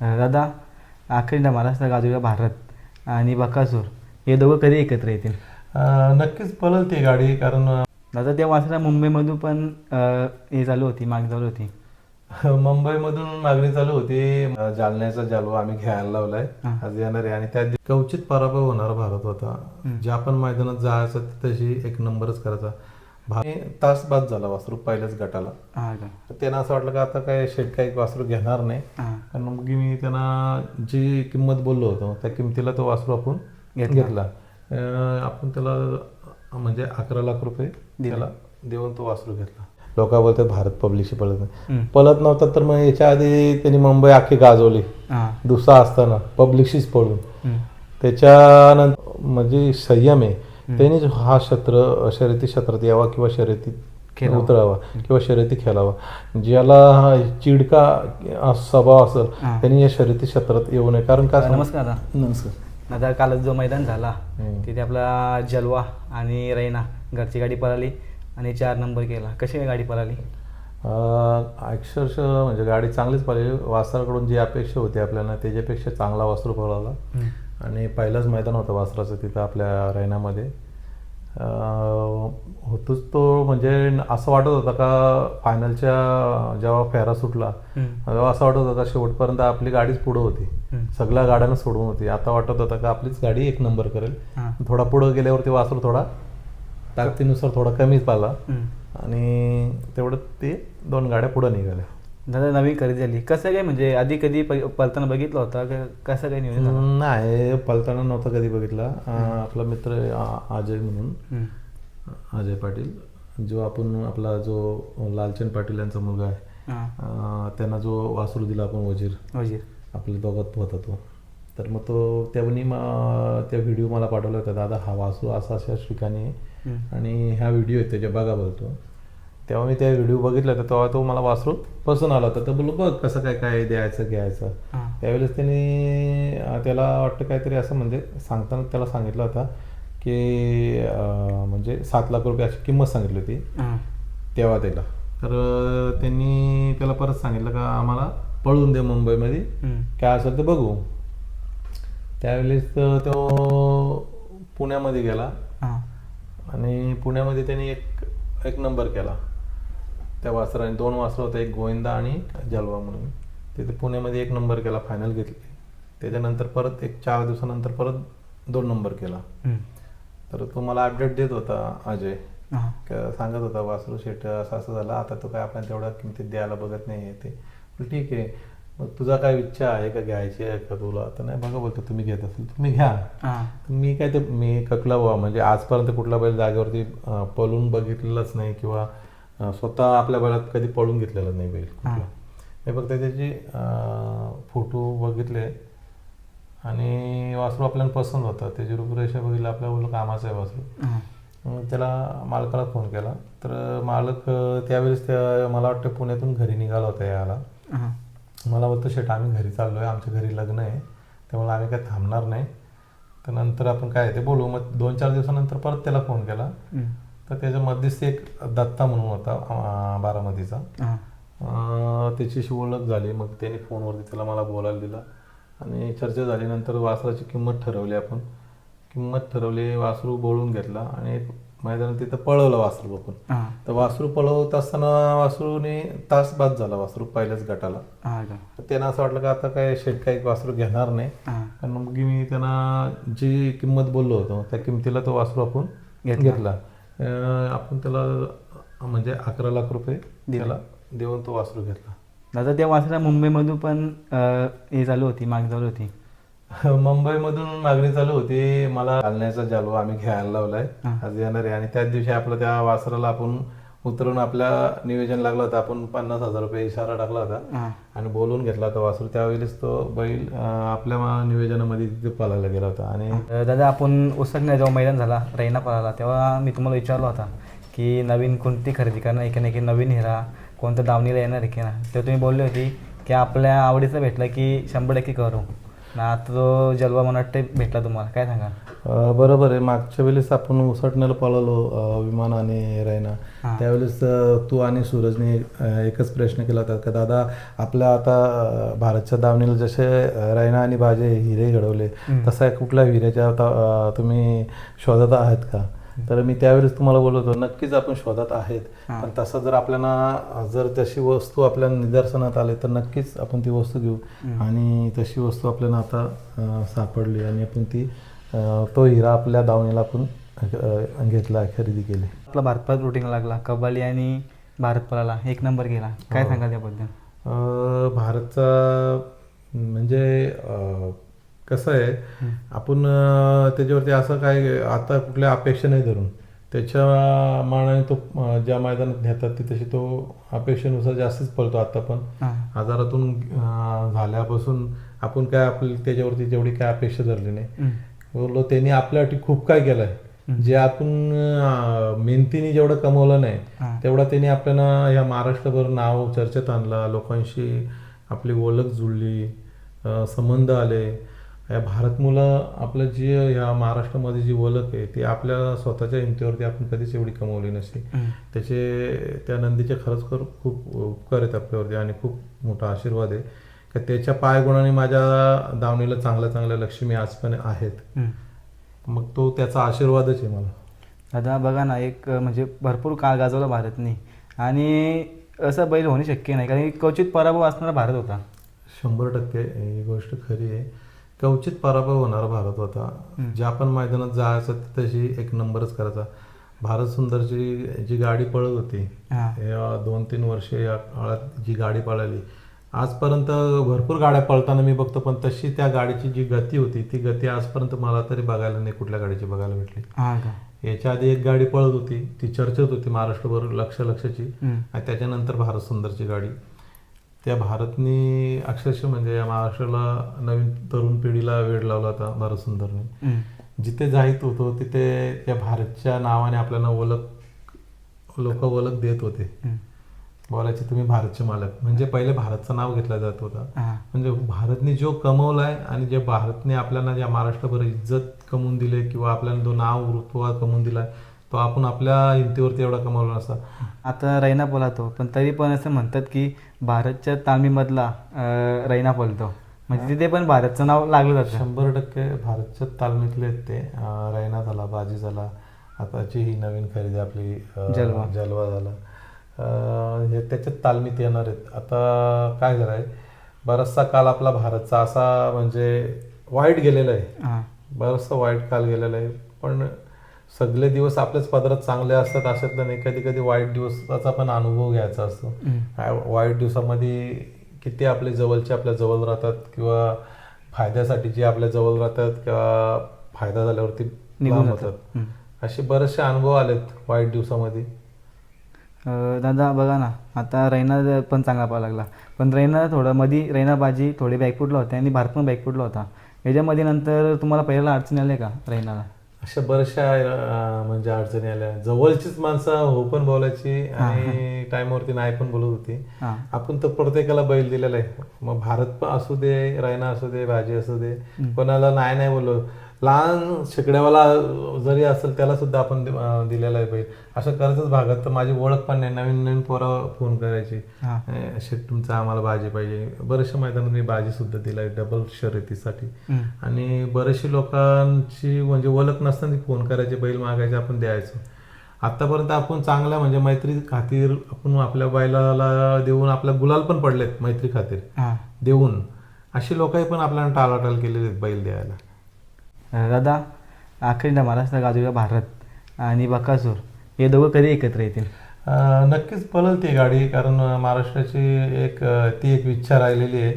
दादा अखंड महाराष्ट्र गाजूया भारत आणि बकासूर हे दोघं कधी एकत्र येतील? नक्कीच पळल ती गाडी कारण दादा त्या वासरा मुंबईमधून पण हे चालू होती माग चालू होती. मुंबईमधून मागणी चालू होती जालन्याचा जालवा आम्ही घ्यायला लावलाय. आज येणार आहे. आणि त्या कवचित पराभव होणारा भारत होता. ज्या पण मैदानात जायचं तशी एक नंबरच करायचा. तास बाद झाला वासरू पहिल्याच गटाला. तर त्यांना असं वाटलं का आता काय शेट काही वासरू घेणार नाही. कारण मग मी त्यांना जी किंमत बोललो होतो त्या किमतीला तो वासरू आपण घेतला. आपण त्याला म्हणजे अकरा लाख रुपये त्याला देऊन तो वासरू घेतला. लोक बोलतात भारत पब्लिकशी पळत नाही. पळत नव्हता तर मग याच्या आधी त्यांनी मुंबई अख्खी गाजवली. दुसरा असताना पब्लिकशीच पळून. त्याच्यानंतर म्हणजे संयम आहे. त्यांनीच हा क्षेत्र शर्यती क्षेत्रात यावा किंवा शर्यतीत खेळावा. उतरावा किंवा शर्यती खेळावा. ज्याला हा चिडका स्वभाव असेल. त्यांनी या शर्यती क्षेत्रात येऊ नये. कारण का नमस्कार नमस्कार. दादा कालच जो मैदान झाला. तिथे आपला जलवा आणि रैना घरची गाडी पळाली आणि चार नंबर केला. कशी काय गाडी पळाली? अ, अक्षरशः म्हणजे गाडी चांगलीच पाहिली वासराकडून जी अपेक्षा होती आपल्याला त्याच्यापेक्षा चांगला वासरू पळाला. आणि पहिलाच मैदान होतं वासराचं तिथं आपल्या रैनामध्ये. होतोच तो म्हणजे असं वाटत होता का फायनलच्या जेव्हा फेरा सुटला. तेव्हा असं वाटत होतं का शेवटपर्यंत आपली गाडीच पुढं होती. सगळ्या गाड्यांना सोडून होती. आता वाटत होतं का आपलीच गाडी एक नंबर करेल. थोडा पुढं गेल्यावरती वासरू थोडा ताकदीनुसार थोडा कमीच पाला. आणि तेवढं ते दोन गाड्या पुढं निघाल्या. दादा नवीन खरेदी झाली. कसं काय म्हणजे आधी कधी प- पळताना बघितलं होतं? का कसं काय नियोजन झालं? नाही पलताना नव्हता कधी बघितला. अं, आपला मित्र आहे, आ- अजय म्हणून. हम्म. अजय पाटील. जो आपण आपला जो लालचंद पाटील यांचा मुलगा आहे हां. अं, त्यांना जो वासरू दिला आपण वजीर. वजीर. आपल्या दोघात होता. तो तर मग तो त्यावनी मग त्या व्हिडिओ मला पाठवला होता दादा हा वासरू असा अशा ठिकाणी आहे. हम्म. आणि ह्या व्हिडिओ आहे त्याच्या बघा बोलतो तेव्हा मी त्या व्हिडिओ बघितला तर तेव्हा तो मला वासरू पसंत आला होता. तर बोललो बघ कसं काय काय द्यायचं घ्यायचं. त्यावेळेस त्यांनी त्याला वाटतं काहीतरी असं म्हणजे सांगताना त्याला सांगितलं होता की म्हणजे सात लाख रुपये अशी किंमत सांगितली होती. तेव्हा त्याला. तर त्यांनी त्याला परत सांगितलं का आम्हाला पळून दे मुंबईमध्ये. काय असेल ते बघू. त्यावेळेस तर तो पुण्यामध्ये गेला. आणि पुण्यामध्ये त्यांनी एक एक नंबर केला. त्या वासराने दोन वासरं होते एक गोविंदा आणि जलवा म्हणून. तिथे पुण्यामध्ये एक नंबर केला फायनल घेतली. त्याच्यानंतर परत एक चार दिवसानंतर परत दोन नंबर केला. तर तो मला अपडेट देत होता अजय. सांगत होता वासरू शेट असं असं झालं आता तो काय आपल्याला तेवढ्या किमतीत द्यायला बघत नाही ते. ठीक आहे. मग तुझा काय इच्छा आहे का घ्यायची आहे का तुला? तर नाही बघा बोलतो तुम्ही घेत असेल तुम्ही घ्या. मी काय ते मी ककला म्हणजे आजपर्यंत कुठला बैल जागेवरती पळून बघितलेलाच नाही किंवा स्वतः आपल्या बैलात कधी पळून घेतलेला नाही बैल कुठला. हां. मी फक्त त्याचे फोटो बघितले आणि वासरू आपल्याला पसंत होतं त्याची रूपरेषा बघितली आपल्या बोललो कामाचं आहे वासरू. त्याला मालकाला फोन केला. तर मालक त्यावेळेस त्या मला वाटतं पुण्यातून घरी निघाला होता यायला. हां. मला बोलतो शेट आम्ही घरी चाललो आहे आमच्या घरी लग्न आहे. त्यामुळे आम्ही काय थांबणार नाही. तर नंतर आपण काय आहे ते बोलू. मग दोन चार दिवसानंतर परत त्याला फोन केला. तर त्याच्या मध्यस्थी एक दत्ता म्हणून होता बारामतीचा. त्याच्याशी ओळख झाली मग त्याने फोनवरती त्याला मला बोलायला दिला. आणि चर्चा झाली नंतर वासराची किंमत ठरवली आपण. किंमत ठरवली वासरू बोलून घेतला आणि मैदानात तिथं पळवलं वासरू आपण तर वासरू पळवत असताना वासरूने तास बाद झाला वासरू पहिल्याच गटाला. त्यांना असं वाटलं का आता काय शेट काही वासरू घेणार नाही. कारण मग मी त्यांना जी किंमत बोललो होतो त्या किमतीला तो वासरू आपण घेतला. आपण त्याला म्हणजे अकरा लाख रुपये त्याला देऊन तो वासरू घेतला. दादा त्या वासरा मुंबईमधून पण हे चालू होती माग चालू होती. मुंबईमधून मागणी चालू होती. मला जालन्याचा जालवा आम्ही घ्यायला लावलाय. आज येणार आहे. आणि त्याच दिवशी आपलं त्या वासराला आपण उतरून आपल्या नियोजन लागलं होतं. आपण पन्नास हजार रुपये इशारा टाकला होता. आणि बोलवून घेतला होता वासरू. त्यावेळेस तो बैल आपल्या नियोजनामध्ये तिथे पळायला गेला होता. आणि दादा आपण उसकण्या जेव्हा मैदान झाला रैना पळाला तेव्हा मी तुम्हाला विचारला होता की नवीन कोणती खरेदी करणार? आहे की नाही की नवीन हिरा कोणत्या दावणीला येणार आहे की ना तेव्हा तुम्ही बोलले होती की आपल्या आवडीचं भेटलं की शंभर टक्के करू. ना आता तो जलवा मला वाटतं भेटला तुम्हाला. काय सांगा बरोबर आहे मागच्या वेळेस आपण उसटण्याला पळालो अ, विमान आणि रैना हा. त्यावेळेस तू आणि सूरजने एकच प्रश्न केला होता का दादा आपल्या आता भारतच्या दावणीला जसे रैना आणि बाजे हिरे घडवले. तसा कुठल्या हिऱ्याच्या तुम्ही शोधात आहात का तर मी त्यावेळेस तुम्हाला बोलत होतो नक्कीच आपण शोधात आहेत. पण तसं जर आपल्याला जर तशी वस्तू आपल्या निदर्शनात आली तर नक्कीच आपण ती वस्तू घेऊ. आणि तशी वस्तू आपल्याला आता सापडली आणि आपण ती तो हिरा आपल्या दावणीला आपण घेतला खरेदी केली. आपला भारत परत रुटीन लागला कबाली आणि भारत पळाला एक नंबर गेला. काय हो. सांगाल त्याबद्दल भारतचा म्हणजे कसं आहे. आपण त्याच्यावरती असं काय आता कुठल्या अपेक्षा नाही धरून. त्याच्या मानाने तो ज्या मैदानात नेतात ती तशी तो अपेक्षेनुसार जास्तीच पळतो आता पण. आजारातून झाल्यापासून आपण काय आपली त्याच्यावरती जेवढी काय अपेक्षा धरली नाही. बोललो त्यांनी आपल्यासाठी खूप काय केलंय. जे आपण मेहनतीने जेवढं कमवलं नाही. तेवढा त्यांनी आपल्याला या महाराष्ट्रभर नाव चर्चेत आणला लोकांशी आपली ओळख जुळली संबंध आले या भारत मुलं आपलं जी या महाराष्ट्रामध्ये जी ओळख आहे ती आपल्या स्वतःच्या हिमतीवरती आपण कधीच एवढी कमवली नसती. त्याचे त्या नंदीचे खरंच खर खूप उपकार आहेत आपल्यावरती आणि खूप मोठा आशीर्वाद आहे का त्याच्या पायगुणाने माझ्या दावणीला चांगल्या चांगल्या लक्ष्मी आज पण आहेत. मग तो त्याचा आशीर्वादच आहे मला. दादा बघा ना एक म्हणजे भरपूर काळ गाजवला भारतने. आणि असं बैल होणे शक्य नाही कारण क्वचित पराभव असणारा भारत होता. शंभर टक्के ही गोष्ट खरी आहे. कवचित पराभव होणारा भारत होता. ज्या पण मैदानात जायचं तशी एक नंबरच करायचा. भारत सुंदरची जी गाडी पळत होती हां. या दोन तीन वर्ष या काळात जी गाडी पळाली आजपर्यंत भरपूर गाड्या पळताना मी बघतो पण तशी त्या गाडीची जी गती होती ती गती आजपर्यंत मला तरी बघायला नाही कुठल्या गाडीची बघायला भेटली. हां का? याच्या आधी एक गाडी पळत होती ती चर्चेत होती महाराष्ट्रभर लक्ष लक्षाची. आणि त्याच्यानंतर भारत सुंदरची गाडी. त्या भारतनी अक्षरशः म्हणजे या महाराष्ट्राला नवीन तरुण पिढीला वेळ लावला होता भारत सुंदरने. जिथे जायत होतो तिथे त्या भारतच्या नावाने आपल्याला ओळख लोक ओळख देत होते. बोलायचे तुम्ही भारतचे मालक. म्हणजे पहिले भारतचं नाव घेतलं जात होतं. म्हणजे भारतने जो कमवलाय आणि जे भारतने आपल्याला ज्या महाराष्ट्रभर इज्जत कमवून दिले किंवा आपल्याला जो नाव रुतवा कमवून दिलाय तो आपण आपल्या हिमतीवरती एवढा कमावला नसता. आता रैना पळतो पण तरी पण असं म्हणतात की भारतच्या तालमीमधला रैना पळतो म्हणजे तिथे पण भारतचं नाव लागलं जातं. शंभर टक्के भारतच्या तालमीतले आहेत ते रैना झाला बाजी झाला. आताची ही नवीन खरेदी आपली जलवा. जलवा झाला. हे त्याच्यात तालमीत येणार आहेत. आता काय झालं आहे बराचसा काल आपला भारतचा असा म्हणजे वाईट गेलेला आहे. बराचसा वाईट काल गेलेला आहे. पण सगळे दिवस आपल्याच पदरात चांगले असतात अशातलं नाही कधी कधी वाईट दिवसाचा पण अनुभव घ्यायचा असतो. वाईट दिवसामध्ये किती आपले जवळचे आपल्या जवळ राहतात किंवा फायद्यासाठी जे आपल्या जवळ राहतात किंवा फायदा झाल्यावरती निघून. होतात. असे बरेचसे अनुभव आलेत वाईट दिवसामध्ये. दादा बघा ना. आता रैना पण चांगला पाहा लागला. पण रैना थोडं मधी रैना बाजी थोडी बॅकफुटला होते आणि भारत पण बॅकफुटला होता. याच्यामध्ये नंतर तुम्हाला पहिल्याला अडचणी आल्या का रैनाला? अशा बऱ्याचशा म्हणजे अडचणी आल्या. जवळचीच माणसं हो पण बोलायची आणि टाइमवरती नाही पण बोलत होती. आपण तर प्रत्येकाला बैल दिलेला आहे. मग भारत पण असू दे रायना असू दे भाजी असू दे. कोणाला नाही नाही बोललो. लहान शिकड्यावाला जरी असेल त्याला सुद्धा आपण दिलेला आहे बैल. असं करतच भागात तर माझी ओळख पण नाही. नवीन नवीन पोरं फोन करायची. हां. शेट तुमचं आम्हाला भाजी पाहिजे. बऱ्याचशा मैदानात मी भाजी सुद्धा दिलाय डबल शर्यतीसाठी. आणि बरेचसे लोकांची म्हणजे ओळख नसताना फोन करायचे बैल मागायचे आपण द्यायचो. आतापर्यंत आपण चांगल्या म्हणजे मैत्री खातीर आपण आपल्या बैलाला देऊन आपल्या गुलाल पण पडलेत मैत्री खातीर. देऊन. अशी लोकही पण आपल्याला टाळाटाळ केलेली आहेत बैल द्यायला. दादा अखंड महाराष्ट्र गाजूया भारत आणि बकासूर हे दोघं कधी एकत्र येतील? नक्कीच पळल ती गाडी कारण महाराष्ट्राची एक ती एक इच्छा राहिलेली आहे.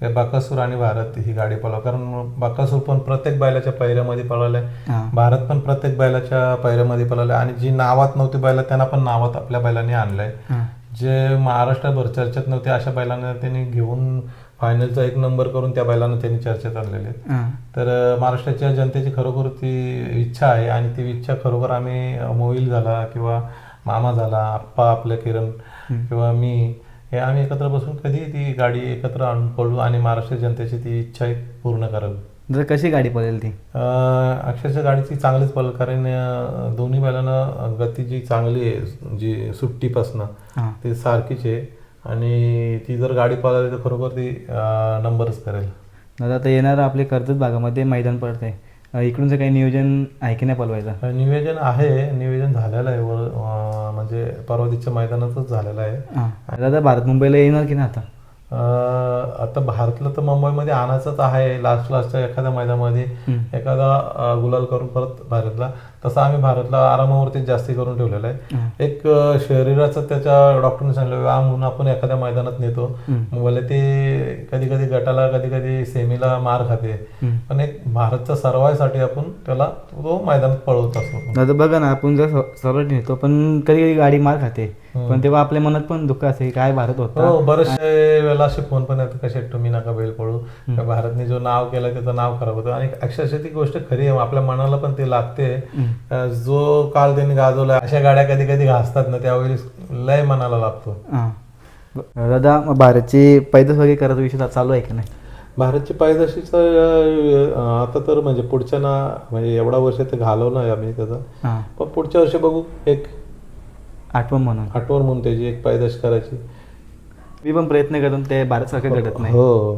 की बाकासूर आणि भारत ही गाडी पळाव. कारण बाकासूर पण प्रत्येक बैलाच्या पैऱ्यामध्ये पळालाय हां. भारत पण प्रत्येक बैलाच्या पैऱ्यामध्ये पळाले आणि जी नावात नव्हती बैला त्यांना पण नावात आपल्या बैलांनी आणलंय. जे महाराष्ट्रभर चर्चेत नव्हते अशा बैलांना त्यांनी घेऊन फायनलचा एक नंबर करून त्या बैलांना त्यांनी चर्चेत आणलेले आहेत. तर महाराष्ट्राच्या जनतेची खरोखर ती इच्छा आहे आणि ती इच्छा खरोखर आम्ही अं, मोहिल झाला किंवा मामा झाला आप्पा आपल्या किरण किंवा मी हे आम्ही एकत्र बसून कधी ती गाडी एकत्र आणून पडू आणि महाराष्ट्र जनतेची ती इच्छा एक पूर्ण करावी. जर कशी गाडी पळेल ती? अक्षरशः गाडीची चांगलीच पडलं कारण दोन्ही बैलांना गती जी चांगली आहे जी सुट्टीपासनं ती सारखीच आहे. आणि ती जर गाडी पळाली तर खरोखर ती नंबरच करेल. दादा आता येणारं आपले कर्जत भागामध्ये मैदान पडतंय. अं, इकडूनचं काही नियोजन आहे की नाही पळवायचं नियोजन आहे. नियोजन झालेलं आहे. वर अं, म्हणजे परवादीच्या मैदानातच झालेलं आहे. दादा भारत मुंबईला येणार की नाही आता? आता भारतला तर मुंबईमध्ये आणायचंच आहे लास्ट लास्टच्या एखाद्या मैदानामध्ये. एखादा गुलाल करून परत भारतला तसं आम्ही भारतला आरामावरती जास्ती करून ठेवलेलं आहे. एक शरीराचं त्याच्या डॉक्टरने सांगितलं व्यायाम म्हणून आपण एखाद्या मैदानात नेतो. भले ते कधी कधी गटाला कधी कधी सेमीला मार खाते. पण एक भारतचा सर्वायसाठी आपण त्याला तो मैदानात पळवत असतो बघा ना आपण जर स- सरळ नेतो पण कधी कधी गाडी मार खाते पण तेव्हा आपल्या मनात पण दुःख असते की काय भारत होता. हो बरेचसे वेळेला असे फोन पण येतात कसे तुम्ही नका बैल पळू. का भारतने जो नाव केलं त्याचं नाव खराब होतं. आणि अक्षरशः ती गोष्ट खरी आहे आपल्या मनाला पण ते लागते. जो काल त्यांनी गाजवला अशा गाड्या कधी कधी घासतात ना त्यावेळी लय मनाला लागतो. दादा भारतची पैदास वगैरे करत विषय चालू आहे की नाही? भारतची पायदशीचं आता तर म्हणजे पुढच्या ना म्हणजे एवढा वर्ष ते घालवलं आहे आम्ही त्याचं. पण पुढच्या वर्षी बघू एक आठवण म्हणून. आठवण म्हणून त्याची एक पायदश करायची. मी पण प्रयत्न करून ते भारतसारखं घडत नाही. हो.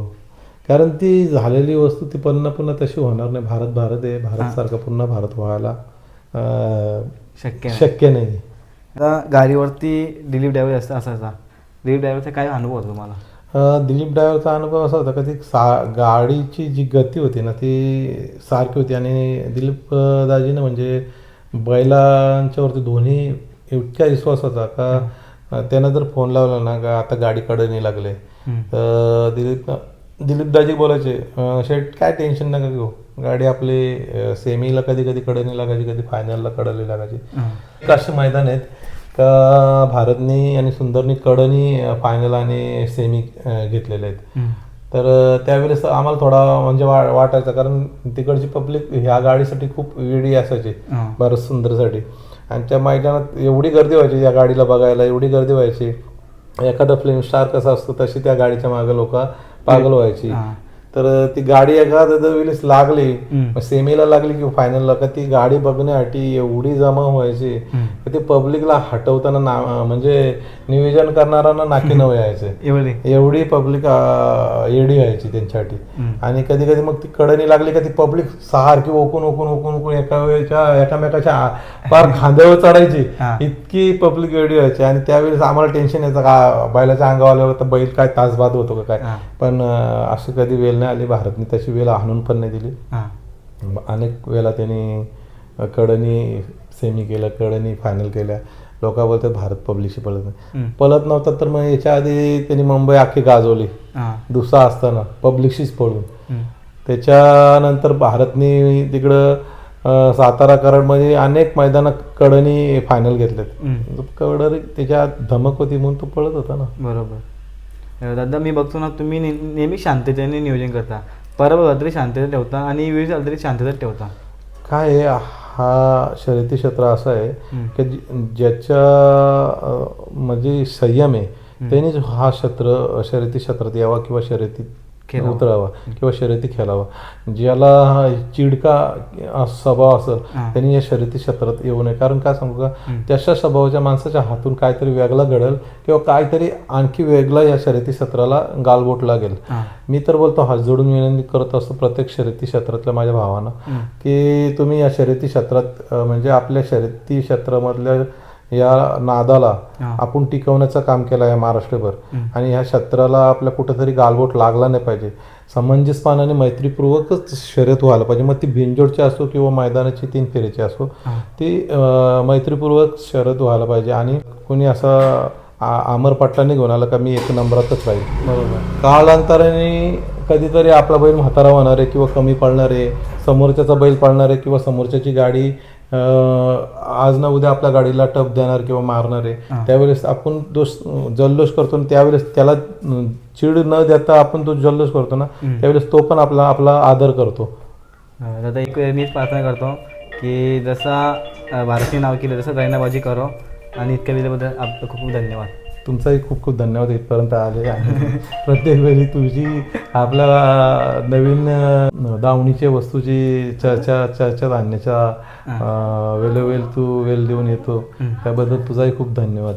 कारण ती झालेली वस्तू ती पुन्हा पुन्हा तशी होणार नाही. भारत भारत आहे. भारत सारखा पुन्हा भारत व्हायला अं, शक्य नाही. शक्य नाही. आता गाडीवरती दिलीप ड्रायव्हर असं असायचा. दिलीप ड्रायव्हरचा काय अनुभव होता तुम्हाला? अं, दिलीप ड्रायव्हरचा अनुभव असा होता का ती सा गाडीची जी गती होती ना ती सारखी होती. आणि दिलीप अं, दाजीनं म्हणजे बैलांच्यावरती दोन्ही इतका विश्वास होता का त्यानं जर फोन लावला ना का आता गाडीकडे नाही लागले. तर दिलीप दिलीप दाजी बोलायचे "अं, शेट काय टेन्शन नका घेऊ. गाडी आपली सेमीला कधी कधी कडनी लागायची कधी फायनलला कडली लागायची. असे मैदान आहेत? का भारतनी आणि सुंदरनी कडनी फायनल आणि सेमी घेतलेले आहेत. तर त्यावेळेस आम्हाला थोडा म्हणजे वा वाटायचा कारण तिकडची पब्लिक ह्या गाडीसाठी खूप वेडी असायची भारत सुंदरसाठी. आणि त्या मैदानात एवढी गर्दी व्हायची या गाडीला बघायला एवढी गर्दी व्हायची. एखादा फिल्म स्टार कसा असतो तशी त्या गाडीच्या मागे लोक पागल व्हायची. तर ती गाडी एखाद्या वेळेस लागली. सेमीला लागली किंवा फायनलला का ती गाडी बघण्यासाठी एवढी जमा व्हायची. की ते पब्लिकला हटवताना ना म्हणजे नियोजन करणाऱ्यांना नाकी नवे यायचे एवढी पब्लिक एडी व्हायची त्यांच्यासाठी. आणि कधी कधी मग ती कडणी लागली का ती पब्लिक सारखी ओकून ओकून ओकून ओकून एका वेळेच्या एकामेकाच्या पार खांद्यावर चढायची. इतकी पब्लिक एडी व्हायची आणि त्यावेळेस आम्हाला टेन्शन यायचं का बैलाच्या अंगावर बैल काय तासबाद होतो का काय. पण अं, अशी कधी वेळ नाही आली भारतने तशी वेळ आणून पण नाही दिली. अनेक वेळा त्यांनी कडनी सेमी केलं कडनी फायनल केल्या. लोक बोलतात भारत पब्लिकशी पळत नाही. पळत नव्हता तर मग याच्या आधी त्यांनी मुंबई अख्खी गाजवली. दुसरा असताना पब्लिकशीच पळून. त्याच्यानंतर भारतने तिकडं सातारा कराडमध्ये अनेक मैदानात कडनी फायनल घेतलेत. हम्म. कड त्याच्यात धमक होती म्हणून तो पळत होता ना. बरोबर. दादा मी बघतो ना तुम्ही ने- नेहमी शांततेने नियोजन करता. परवा तरी शांततेत ठेवता आणि वेळ झाला तरी शांततेत ठेवता. काय आहे हा शर्यती क्षेत्र असं आहे. की ज्याच्या म्हणजे संयम आहे त्यांनीच हा क्षेत्र शर्यती क्षेत्रात यावा किंवा शर्यतीत खेळावा. उतरावा किंवा शर्यती खेळावा ज्याला चिडका अं, स्वभाव असेल हा. त्यांनी या शर्यती क्षेत्रात येऊ नये कारण काय सांगू का. त्याच्या स्वभावाच्या माणसाच्या हातून काहीतरी वेगळं घडेल किंवा काहीतरी आणखी वेगळं या शर्यती क्षेत्राला गालबोट लागेल हां मी तर बोलतो हात जोडून विनंती करत असतो प्रत्येक शर्यती क्षेत्रातल्या माझ्या भावानं. की तुम्ही या शर्यती क्षेत्रात अं, म्हणजे आपल्या शर्यती क्षेत्रामधल्या या नादाला. आपण टिकवण्याचं काम केलं आहे महाराष्ट्रभर. आणि ह्या क्षेत्राला आपल्या कुठेतरी गालबोट लागला नाही पाहिजे. समंजसपणाने मैत्रीपूर्वकच शर्यत व्हायला पाहिजे. मग ती बिनजोडची असो किंवा मैदानाची तीन फेरीची असो ती मैत्रीपूर्वक शर्यत व्हायला पाहिजे. आणि कोणी असं आमर पट्टाने घेऊन आलं का मी एक नंबरातच राहील. बरोबर. कालांतराने कधीतरी आपला बैल म्हातारा होणार आहे किंवा कमी पळणार आहे समोरच्याचा बैल पळणार आहे किंवा समोरच्याची गाडी आज ना उद्या आपल्या गाडीला टप देणार किंवा मारणार आहे. त्यावेळेस आपण दोष जल्लोष करतो आणि त्यावेळेस त्याला चिड न देता आपण तो जल्लोष करतो ना. त्यावेळेस तो पण आपला आपला आदर करतो दादा एक मीच प्रार्थना करतो की जसा भारतीय नाव केलं तसं रैनाबाजी करो आणि इतक्या दिल्याबद्दल आपलं खूप खूप धन्यवाद तुमचाही खूप खूप धन्यवाद इथपर्यंत आले. आणि प्रत्येक वेळी तुझी आपल्या नवीन अं, दावणीची वस्तूची चर्चा चर्चेत आणण्याच्या वेळोवेळी तू वेळ देऊन येतो. त्याबद्दल तुझाही खूप धन्यवाद.